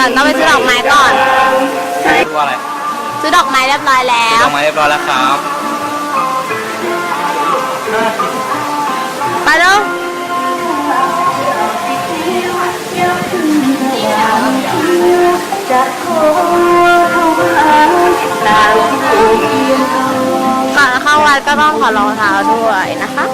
ก่อนต้องไปซื้อดอกไม้ก่อน ดูอะไรซื้อดอกไม้เรียบร้อยแล้ดวอกไม้เรียบร้อยแล้วครับไปเร็วก่อนเข้าวัดก็ต้องถอดรองเท้าด้วยนะคะ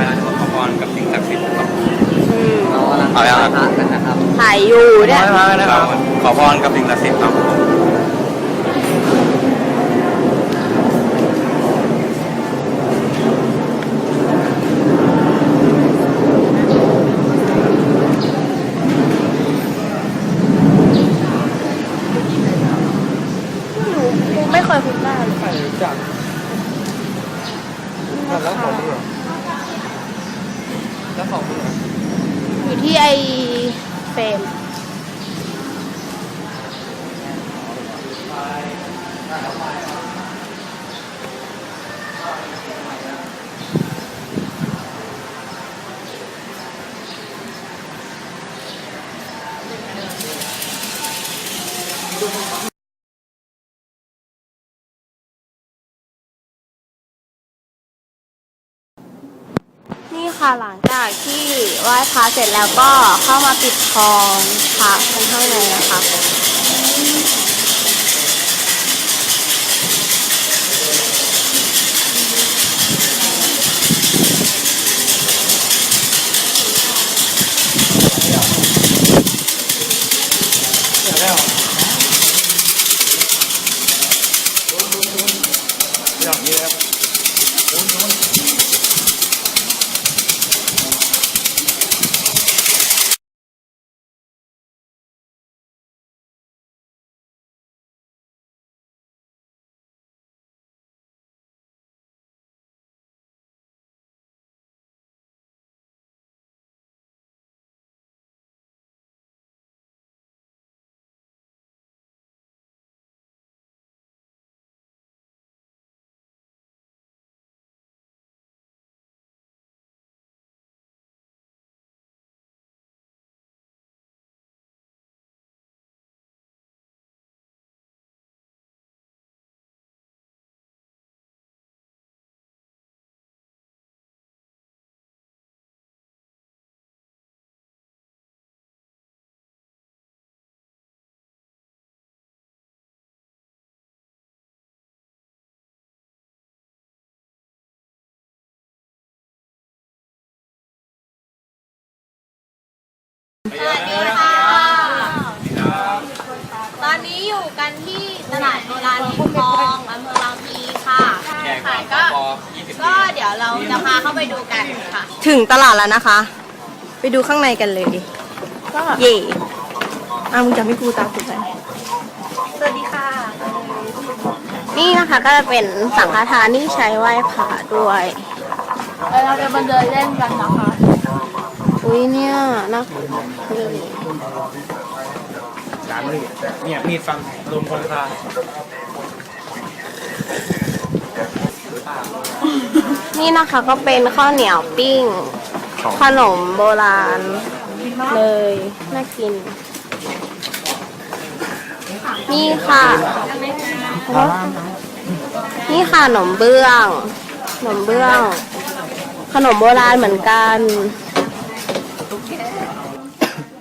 ถ่ายต่อไปเราจะมาขอพรกับสิ่งศักดิ์สิทธิ์ครับอืมเอาละเอาละพระกันนะครับถ่ายอยู่เนี่ยเราขอพรกับสิ่งศักดิ์สิทธิ์ครับ ไม่เคยคุ้นหน้าเลย จัก แล้วของ จ้าของอยู่ที่ไอเฟรม นี่ ค่ะหลังจากที่ไหว้พระเสร็จแล้วก็เข้ามาปิดทองพระในข้างในนะคะ สวัสดีค่ะ ตอนนี้อยู่กันที่ตลาดโบราณริมคลองอำเภอบางพลีค่ะแจกค่ะก็ก็20ก็เดี๋ยวเราจะพาเข้าไปดูกันค่ะ ถึงตลาดแล้วนะคะ ไปดูข้างในกันเลย ก็เย่อะมึงจะไม่กูตามกูไปสวัสดีค่ะ นี่นะคะก็จะเป็นสังฆทานที่ใช้ไหว้พระด้วย เราจะมาเดินเล่นกันนะคะ อุ้ยเนี่ยนะนี่ร้านมีดเนี่ยมีดฟันลมคนคานี่นะคะก็เป็นข้าวเหนียวปิ้ง ขนมโบราณ เลย น่ากิน นี่ค่ะ นี่ค่ะขนมเบื้องขนมเบื้อง ขนมโบราณเหมือนกัน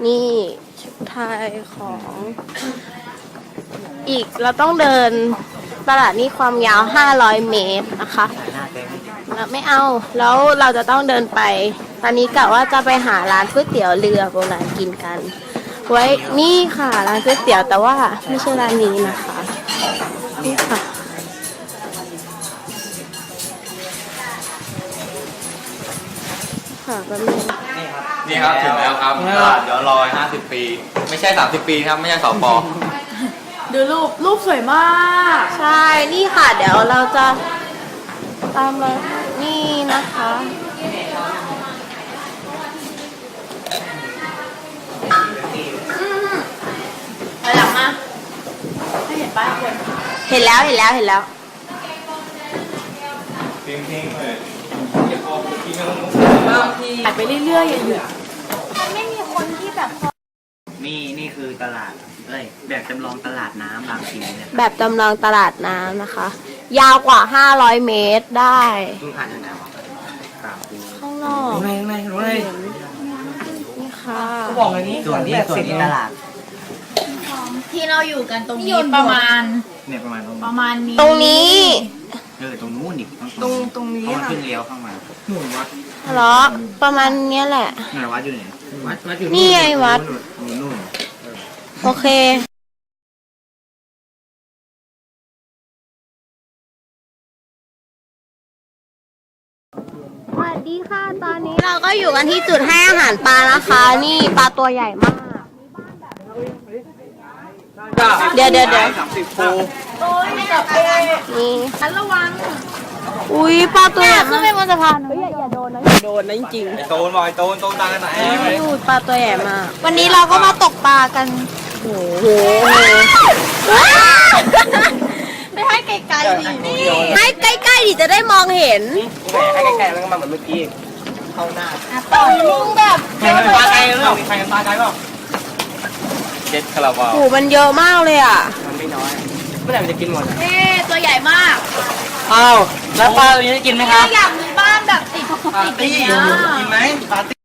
นี่ชุดไทยของ อีกเราต้องเดินตลาดนี้ความยาว 500 เมตรนะคะแล้วไม่เอา แล้วเราจะต้องเดินไป ตอนนี้กะว่าจะไปหาร้านก๋วยเตี๋ยวเรือโบราณกินกัน ไว้นี่ค่ะร้านก๋วยเตี๋ยวแต่ว่าไม่ใช่ร้านนี้นะคะ นี่ค่ะ ค่ะแป๊บนึงนี่ครับถึงแล้วครับตลาดย้อนรอย 50 ปี ไม่ใช่ 30 ปีครับ ไม่ใช่สปดูรูป รูปสวยมาก ใช่ นี่ค่ะ เดี๋ยวเราจะตามเลยนี่นะคะ อืมไปลังมาเห็นป้ายคน เห็นแล้ว เห็นแล้ว เห็นแล้ว ถ่ายไปเรื่อยๆอย่าหยุดนี่นี่คือตลาดเอ้ยแบบจำลองตลาดน้ำบางพลีเนี่ยแบบจำลองตลาดน้ำนะคะ ยาวกว่า 500 เมตรได้ เพิ่งผ่านยังไงวะบางพลีข้างนอกรู้ไงรู้ไงรู้ไงนี่ค่ะบอกอันนี้ส่วนนี้ส่วนนี้ตลาด ที่เราอยู่กันตรงนี้ประมาณเนี่ยประมาณตรงประมาณนี้ ตรงนี้ เออตรงนู้นอีกตรงตรงนี้เพราะมันค่ะเพิ่งเลี้ยวเข้ามา หนุนวัดเหรอ ประมาณเนี้ยแหละ ไหนวัดอยู่ไหนวัดวัดอยู่นี่ไงวัด นู่นนู่นโอเค สวัสดีค่ะ ตอนนี้เราก็อยู่กันที่จุดให้อาหารปลานะคะ นี่ปลาตัวใหญ่มาก เดี๋ยวเดี๋ยวเดี๋ยวสามสิบปูโอ้ยกับเอนี่ฉันระวัง อุ้ยปลาตัวใหญ่ขึ้นมากไปบนสะพานเฮ้ยอย่าโด นนะโดนนะจริงไอ้โตนบอกไอ้โตนโตนตังกันไหนอุ้ยปลาตัวใหญ่มากๆวันนี้เราก็มาตกปลากันโอ้โหไม่ให้ไกลๆดินี่ให้ใกล้ๆดิจะได้มองเห็น แหมให้ใกล้ๆแล้วก็มาเหมือนเมื่อกี้เข้าหน้าต่อยลุงแบบใครกันปลาไกลหรือเปล่ามีใครกันปลาไกลเปล่าเจ็ดคาราบาวโหมันเยอะมากเลยอะ มันไม่น้อยเมื่อไหร่มันจะกินหมดอะเอ๊ะตัวใหญ่มากอ้าวแล้วปลาตัวนี้จะกินไหมครับอยากมี บ้านแบบติดปกติอย่างเงี้ย กินไหมปาร์ตี้